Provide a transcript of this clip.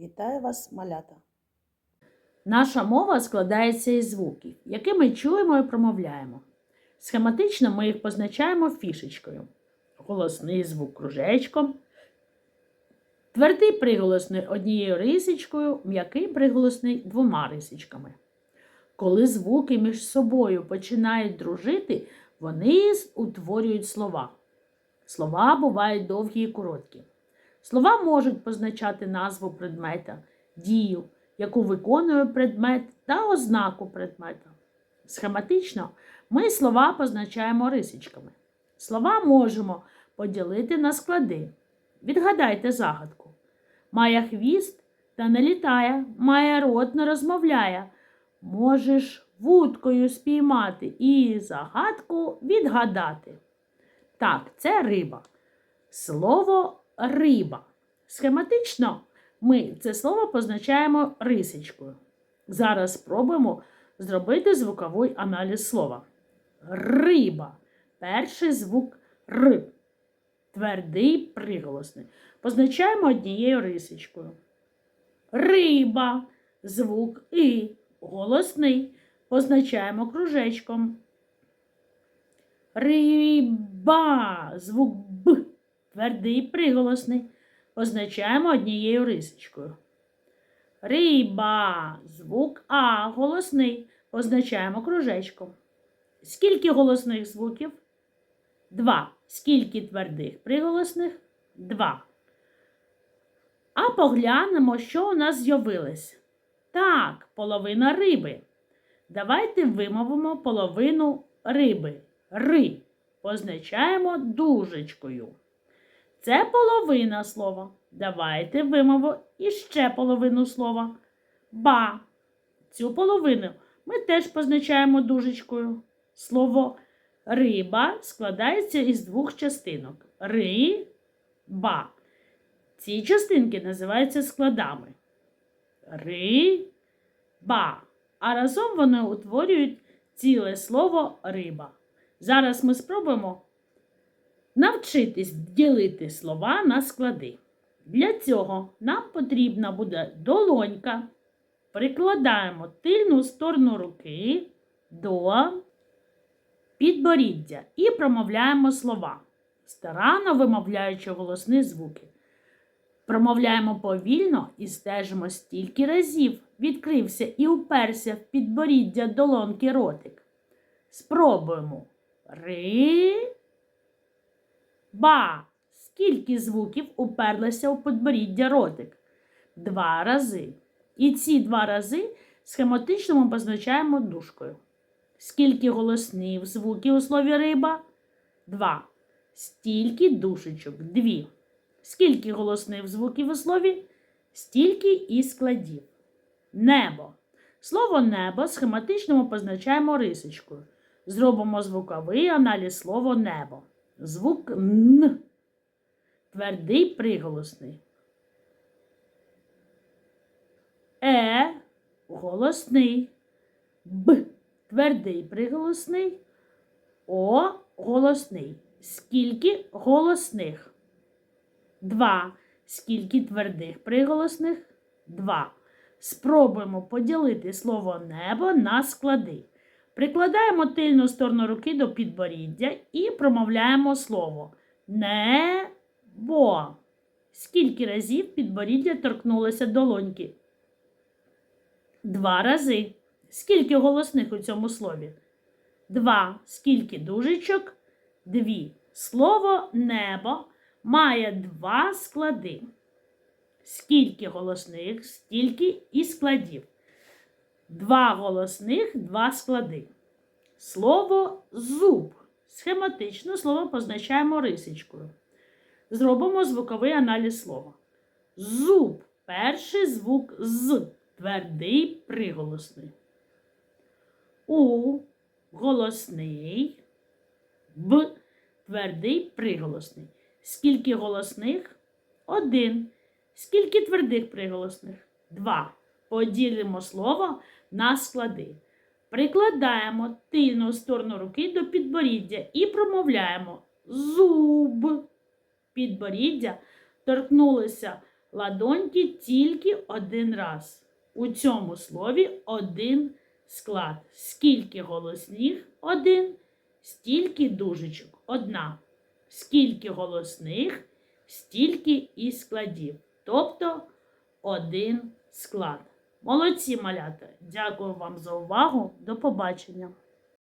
Вітаю вас, малята! Наша мова складається із звуків, які ми чуємо і промовляємо. Схематично ми їх позначаємо фішечкою. Голосний звук кружечком, твердий приголосний однією рисочкою, м'який приголосний двома рисочками. Коли звуки між собою починають дружити, вони утворюють слова. Слова бувають довгі і короткі. Слова можуть позначати назву предмета, дію, яку виконує предмет та ознаку предмета. Схематично ми слова позначаємо рисочками. Слова можемо поділити на склади. Відгадайте загадку. Має хвіст та не літає, має рот не розмовляє. Можеш вудкою спіймати і загадку відгадати. Так, це риба. Слово риба. Схематично ми це слово позначаємо рисочкою. Зараз спробуємо зробити звуковий аналіз слова. Риба. Перший звук Р. Твердий приголосний. Позначаємо однією рисочкою. Риба. Звук І. Голосний. Позначаємо кружечком. Риба. Звук. Твердий приголосний. Позначаємо однією рисочкою. Риба. Звук А. Голосний. Позначаємо кружечком. Скільки голосних звуків? Два. Скільки твердих приголосних? Два. А поглянемо, що у нас з'явилось. Так, половина риби. Давайте вимовимо половину риби. Ри. Позначаємо дужечкою. Це половина слова. Давайте вимовимо іще половину слова. Ба. Цю половину ми теж позначаємо дужечкою. Слово риба складається із двох частинок. Ри, ба. Ці частинки називаються складами. Ри, ба. А разом вони утворюють ціле слово риба. Зараз ми спробуємо навчитись ділити слова на склади. Для цього нам потрібна буде долонька. Прикладаємо тильну сторону руки до підборіддя і промовляємо слова, старанно вимовляючи голосні звуки. Промовляємо повільно і стежимо стільки разів, відкрився і уперся в підборіддя долонки ротик. Спробуємо. Ри. Ба. Скільки звуків уперлося у підборіддя ротик? Два рази. І ці два рази схематично ми позначаємо дужкою. Скільки голосних звуків у слові риба? Два. Стільки душечок дві. Скільки голосних звуків у слові? Стільки і складів. Небо. Слово небо схематично ми позначаємо рисочкою. Зробимо звуковий аналіз слова небо. Звук Н. Твердий приголосний. Е голосний. Б твердий приголосний. О голосний. Скільки голосних? Два. Скільки твердих приголосних? Два. Спробуємо поділити слово небо на склади. Прикладаємо тильну сторону руки до підборіддя і промовляємо слово небо. Скільки разів підборіддя торкнулося долоньки? Два рази. Скільки голосних у цьому слові? Два. Скільки дужечок? Дві. Слово небо має два склади. Скільки голосних, стільки і складів. Два голосних, два склади. Слово зуб. Схематично слово позначаємо рисочкою. Зробимо звуковий аналіз слова. Зуб. Перший звук з. Твердий приголосний. У голосний. Б твердий приголосний. Скільки голосних? Один. Скільки твердих приголосних? Два. Поділимо слово на склади. Прикладаємо тильну сторону руки до підборіддя і промовляємо зуб. Підборіддя торкнулося Ладоньки тільки один раз. У цьому слові один склад. Скільки голосних один, стільки дужечок одна. Скільки голосних, стільки і складів. Тобто один склад. Молодці, малята! Дякую вам за увагу. До побачення!